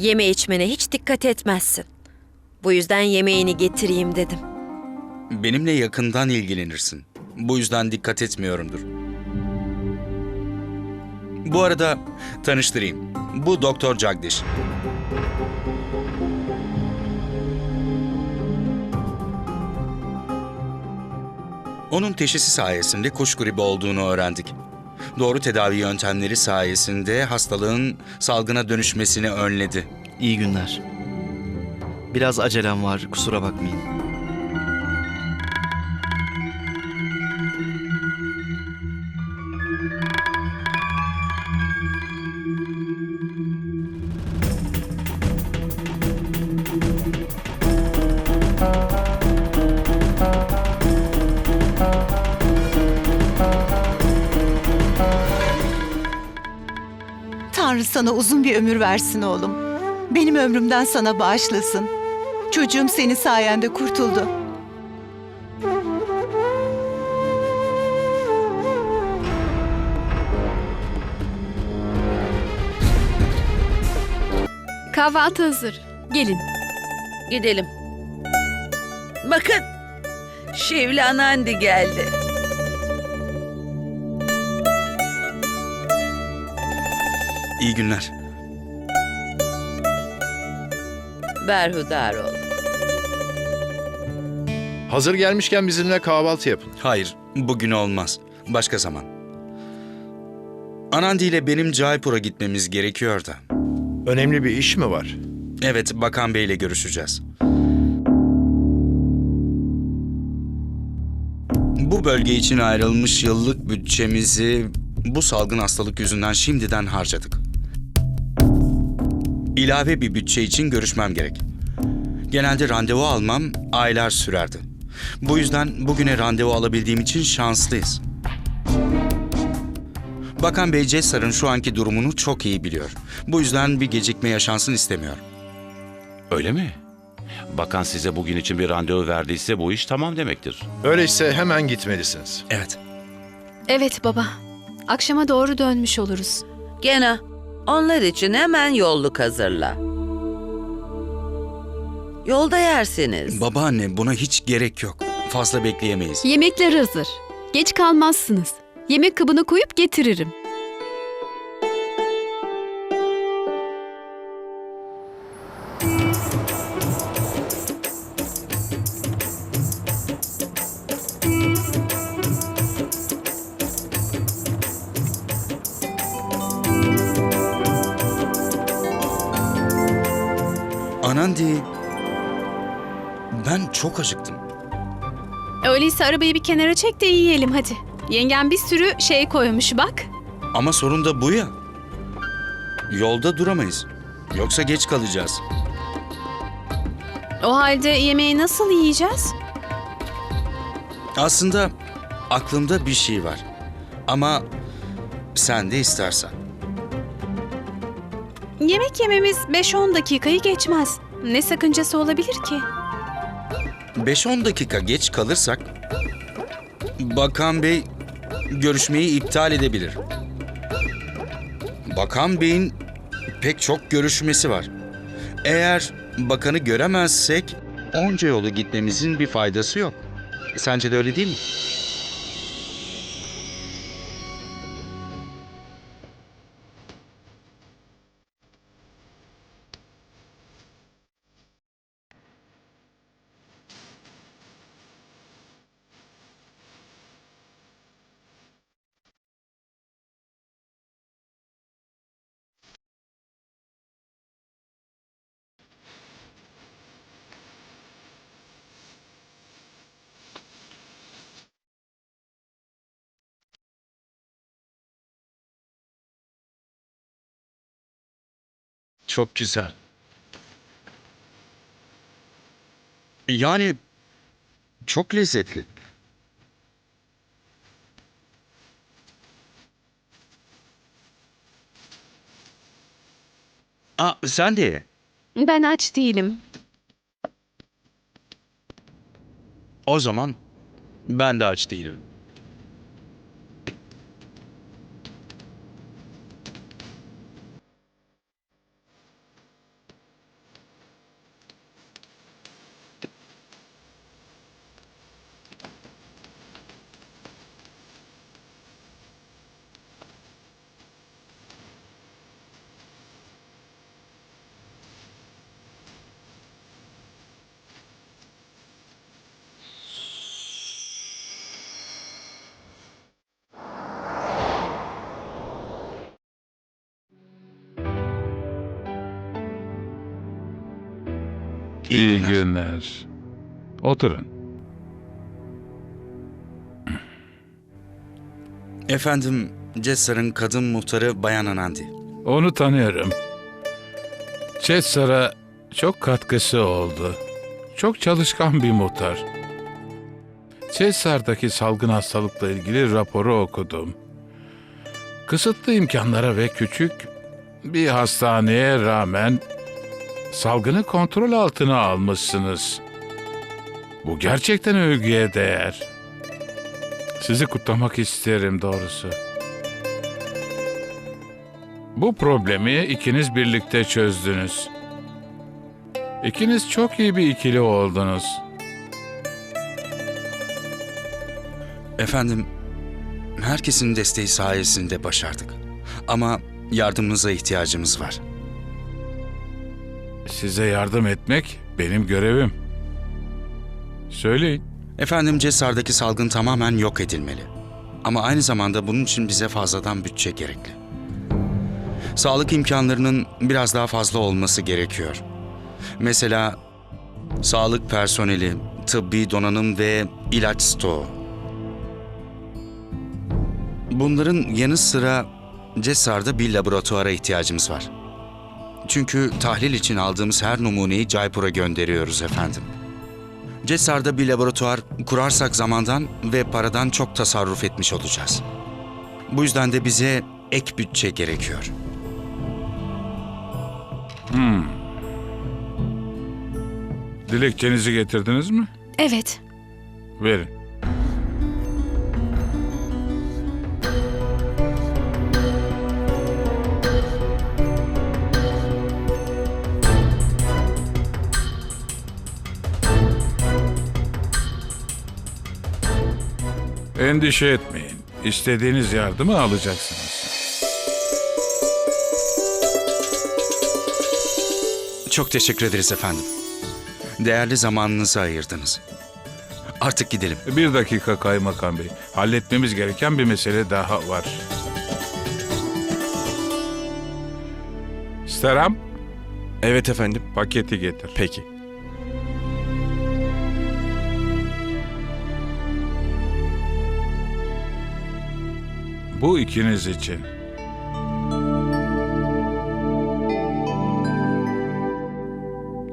Yeme içmene hiç dikkat etmezsin. Bu yüzden yemeğini getireyim dedim. Benimle yakından ilgilenirsin. Bu yüzden dikkat etmiyorumdur. Bu arada tanıştırayım. Bu Doktor Jagdish. Onun teşhisi sayesinde kuş gribi olduğunu öğrendik. Doğru tedavi yöntemleri sayesinde hastalığın salgına dönüşmesini önledi. İyi günler. Biraz acelem var, kusura bakmayın. Sana uzun bir ömür versin oğlum. Benim ömrümden sana bağışlasın. Çocuğum senin sayende kurtuldu. Kahvaltı hazır. Gelin. Gidelim. Bakın. Şevli Anandi geldi. İyi günler. Berhudar ol. Hazır gelmişken bizimle kahvaltı yapın. Hayır, bugün olmaz. Başka zaman. Anandi ile benim Jaipur'a gitmemiz gerekiyor da. Önemli bir iş mi var? Evet, Bakan Bey ile görüşeceğiz. Bu bölge için ayrılmış yıllık bütçemizi bu salgın hastalık yüzünden şimdiden harcadık. İlave bir bütçe için görüşmem gerek. Genelde randevu almam aylar sürerdi. Bu yüzden bugüne randevu alabildiğim için şanslıyız. Bakan Bey Cesar'ın şu anki durumunu çok iyi biliyor. Bu yüzden bir gecikme yaşansın istemiyor. Öyle mi? Bakan size bugün için bir randevu verdiyse bu iş tamam demektir. Öyleyse hemen gitmelisiniz. Evet. Evet baba. Akşama doğru dönmüş oluruz. Gene onlar için hemen yolluk hazırla. Yolda yersiniz. Babaanne buna hiç gerek yok. Fazla bekleyemeyiz. Yemekler hazır. Geç kalmazsınız. Yemek kabını koyup getiririm. Çok acıktım. Öyleyse arabayı bir kenara çek de yiyelim hadi. Yengem bir sürü şey koymuş bak. Ama sorun da bu ya. Yolda duramayız. Yoksa geç kalacağız. O halde yemeği nasıl yiyeceğiz? Aslında aklımda bir şey var. Ama sen de istersen. Yemek yememiz 5-10 dakikayı geçmez. Ne sakıncası olabilir ki? 5-10 dakika geç kalırsak Bakan Bey görüşmeyi iptal edebilir. Bakan Bey'in pek çok görüşmesi var. Eğer bakanı göremezsek onca yolu gitmemizin bir faydası yok. Sence de öyle değil mi? Çok güzel. Yani çok lezzetli. Aa, sen de ye. Ben aç değilim. O zaman ben de aç değilim. İyi İyi günler. günler. Oturun. Efendim, Cesar'ın kadın muhtarı Bayan Anandi. Onu tanıyorum. Chesar'a çok katkısı oldu. Çok çalışkan bir muhtar. Chesar'daki salgın hastalıkla ilgili raporu okudum. Kısıtlı imkanlara ve küçük bir hastaneye rağmen salgını kontrol altına almışsınız. Bu gerçekten övgüye değer. Sizi kutlamak isterim doğrusu. Bu problemi ikiniz birlikte çözdünüz. İkiniz çok iyi bir ikili oldunuz. Efendim, herkesin desteği sayesinde başardık. Ama yardımınıza ihtiyacımız var. Size yardım etmek benim görevim. Söyleyin. Efendim, Cesar'daki salgın tamamen yok edilmeli. Ama aynı zamanda bunun için bize fazladan bütçe gerekli. Sağlık imkanlarının biraz daha fazla olması gerekiyor. Mesela sağlık personeli, tıbbi donanım ve ilaç stoğu. Bunların yanı sıra Cesar'da bir laboratuvara ihtiyacımız var. Çünkü tahlil için aldığımız her numuneyi Jaipur'a gönderiyoruz efendim. Cesar'da bir laboratuvar kurarsak zamandan ve paradan çok tasarruf etmiş olacağız. Bu yüzden de bize ek bütçe gerekiyor. Dilekçenizi getirdiniz mi? Evet. Verin. Endişe etmeyin. İstediğiniz yardımı alacaksınız. Çok teşekkür ederiz efendim. Değerli zamanınızı ayırdınız. Artık gidelim. Bir dakika kaymakam bey. Halletmemiz gereken bir mesele daha var. Steram, Evet efendim. paketi getir. Peki. Bu ikiniz için.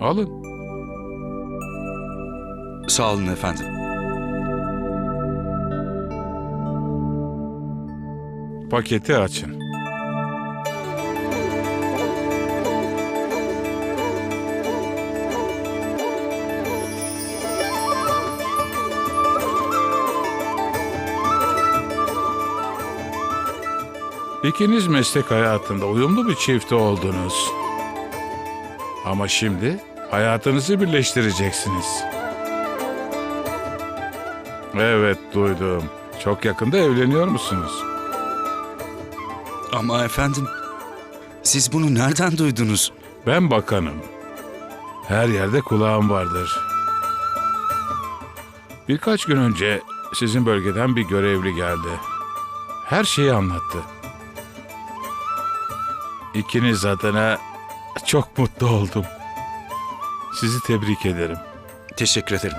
Alın. Sağ olun efendim. Paketi açın. İkiniz meslek hayatında uyumlu bir çift oldunuz. Ama şimdi hayatınızı birleştireceksiniz. Evet duydum. Çok yakında evleniyor musunuz? Ama efendim, siz bunu nereden duydunuz? Ben bakanım. Her yerde kulağım vardır. Birkaç gün önce sizin bölgeden bir görevli geldi. Her şeyi anlattı. İkiniz adına çok mutlu oldum. Sizi tebrik ederim. Teşekkür ederim.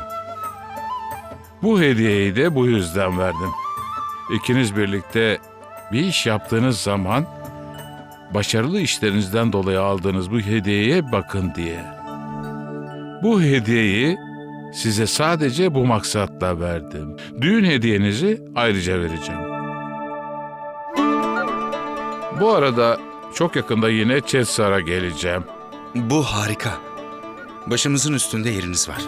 Bu hediyeyi de bu yüzden verdim. İkiniz birlikte bir iş yaptığınız zaman başarılı işlerinizden dolayı aldığınız bu hediyeye bakın diye. Bu hediyeyi size sadece bu maksatla verdim. Düğün hediyenizi ayrıca vereceğim. Bu arada çok yakında yine Chesar'a geleceğim. Bu harika. Başımızın üstünde yeriniz var.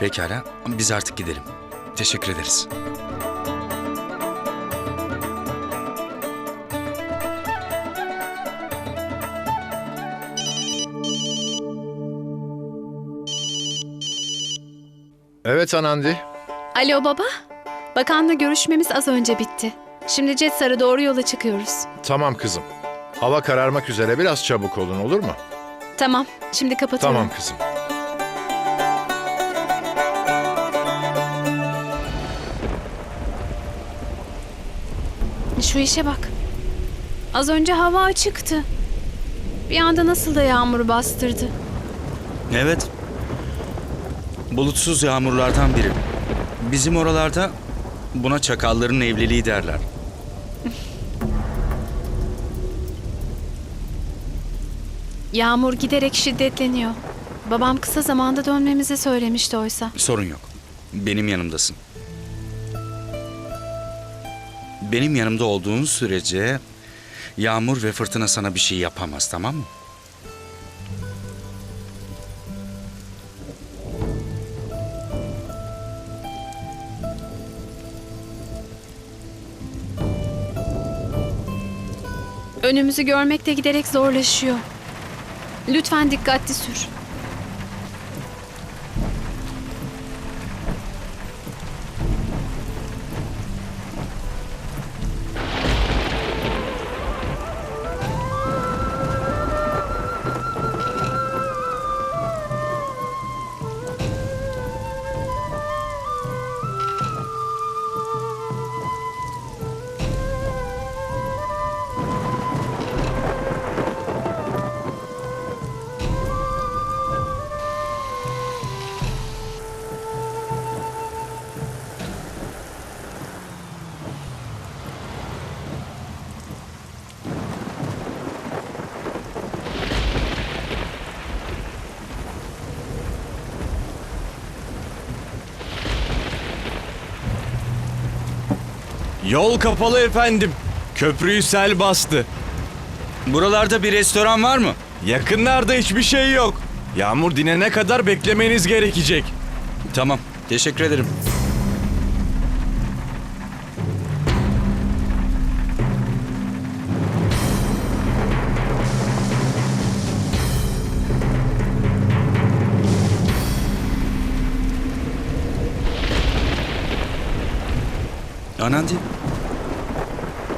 Pekala, biz artık gidelim. Teşekkür ederiz. Evet Anandi. Alo baba. Bakanla görüşmemiz az önce bitti. Şimdi Cetsar'a doğru yola çıkıyoruz. Tamam kızım. Hava kararmak üzere biraz çabuk olun olur mu? Tamam. Şimdi kapatıyorum. Tamam kızım. Şu işe bak. Az önce hava açıktı. Bir anda nasıl da yağmur bastırdı. Evet, Bulutsuz yağmurlardan biri. Bizim oralarda buna çakalların evliliği derler. Yağmur giderek şiddetleniyor. Babam kısa zamanda dönmemizi söylemişti oysa. Sorun yok. Benim yanımdasın. Benim yanımda olduğun sürece yağmur ve fırtına sana bir şey yapamaz tamam mı? Önümüzü görmek de giderek zorlaşıyor. Lütfen dikkatli sür. Yol kapalı efendim. Köprüyü sel bastı. Buralarda bir restoran var mı? Yakınlarda hiçbir şey yok. Yağmur dinene kadar beklemeniz gerekecek. Tamam. Teşekkür ederim. Anandi.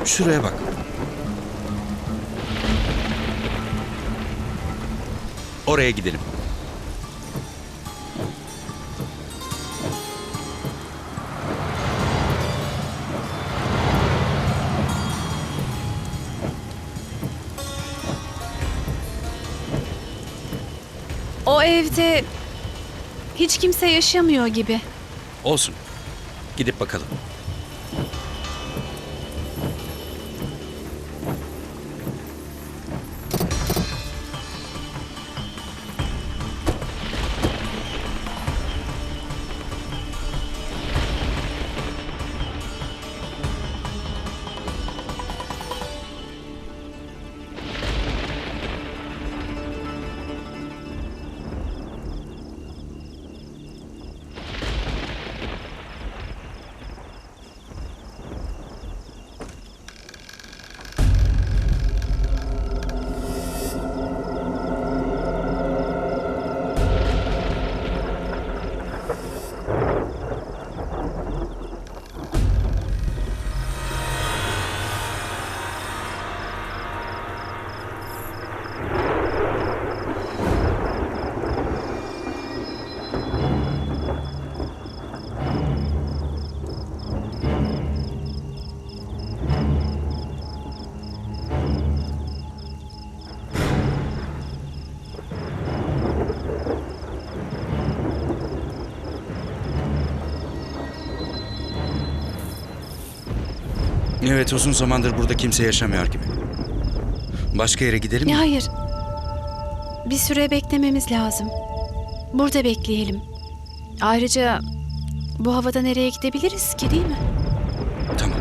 Şuraya bak. Oraya gidelim. O evde hiç kimse yaşamıyor gibi. Olsun. Gidip bakalım. Evet uzun zamandır burada kimse yaşamıyor gibi. Başka yere gidelim mi? Hayır. Bir süre beklememiz lazım. Burada bekleyelim. Ayrıca bu havada nereye gidebiliriz ki değil mi? Tamam.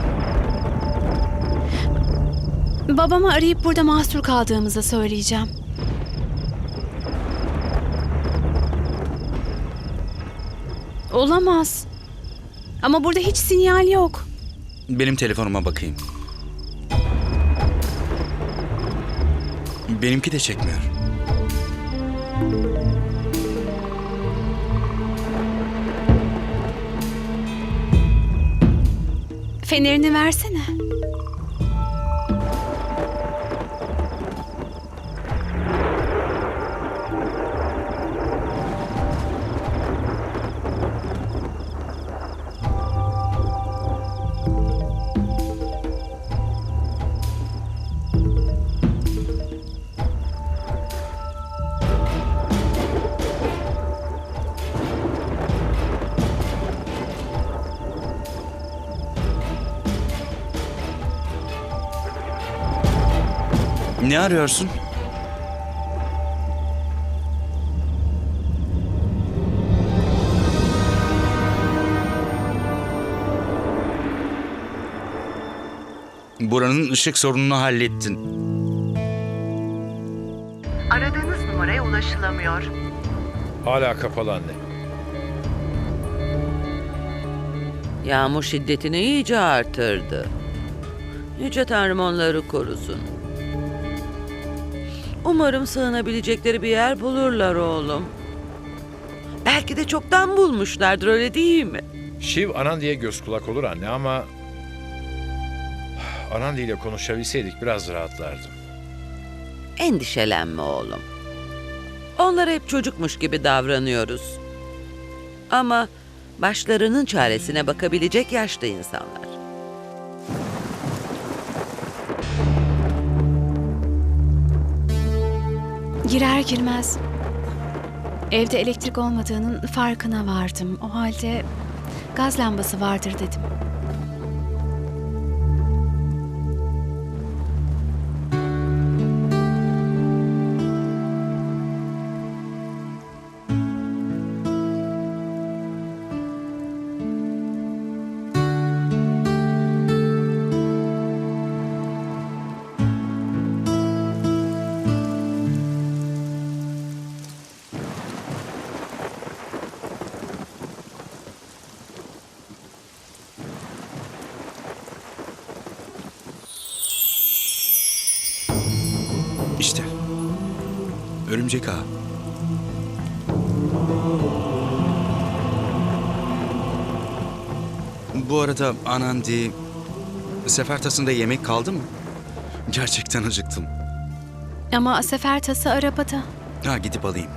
Babamı arayıp burada mahsur kaldığımızı söyleyeceğim. Olamaz. Ama burada hiç sinyal yok. Benim telefonuma bakayım. Benimki de çekmiyor. Fenerini versene. Ne arıyorsun? Buranın ışık sorununu hallettin. Aradığınız numaraya ulaşılamıyor. Hala kapalı anne. Yağmur şiddetini iyice artırdı. Yüce Tanrım onları korusun. Umarım sığınabilecekleri bir yer bulurlar oğlum. Belki de çoktan bulmuşlardır öyle değil mi? Shiv Anandi'ye göz kulak olur anne ama... Anandi ile konuşabilseydik biraz rahatlardım. Endişelenme oğlum. Onlara hep çocukmuş gibi davranıyoruz. Ama başlarının çaresine bakabilecek yaşlı insanlar. Girer girmez evde elektrik olmadığının farkına vardım. O halde gaz lambası vardır dedim. Örümcek ağı. Bu arada Anandi... Sefer tasında yemek kaldı mı? Gerçekten acıktım. Ama sefer tası arabada. Ha gidip alayım.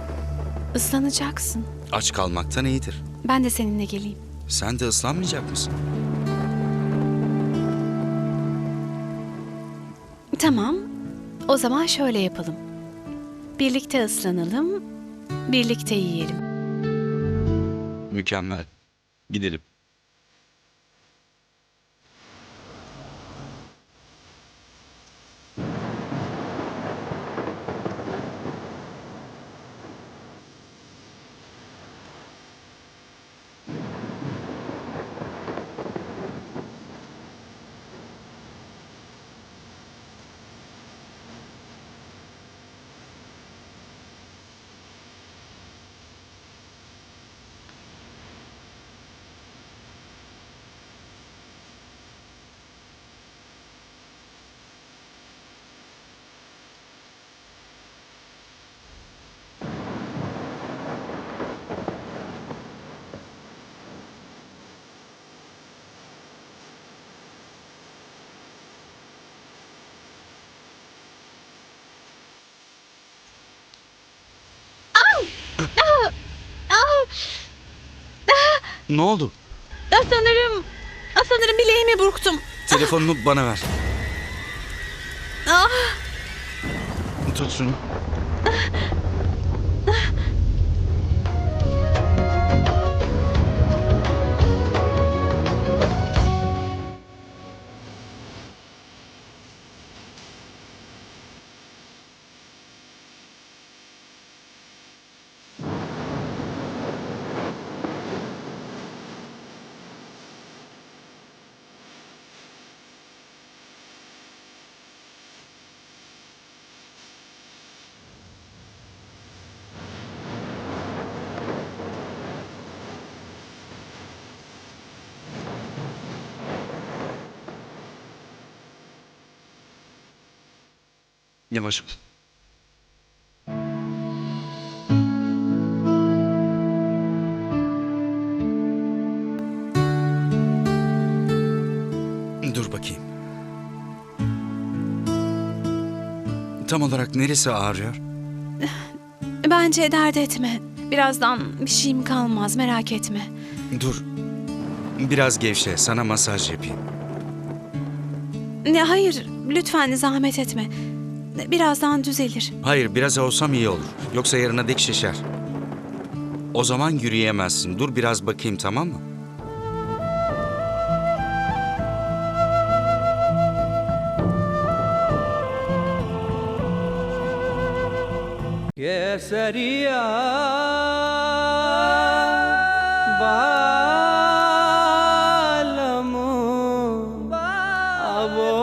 Islanacaksın. Aç kalmaktan iyidir. Ben de seninle geleyim. Sen de ıslanmayacak mısın? Tamam. O zaman şöyle yapalım. Birlikte ıslanalım, birlikte yiyelim. Mükemmel. Gidelim. Ne oldu? Sanırım, sanırım bileğimi burktum. Telefonunu bana ver. Tut şunu. Yavaş. Dur bakayım. Tam olarak neresi ağrıyor? Bence dert etme. Birazdan bir şeyim kalmaz, merak etme. Dur. Biraz gevşe, sana masaj yapayım. Ne hayır, lütfen zahmet etme. Birazdan düzelir. Hayır biraz olsam iyi olur. Yoksa yarına dek şişer. O zaman yürüyemezsin. Dur biraz bakayım tamam mı? Keseriya Bahar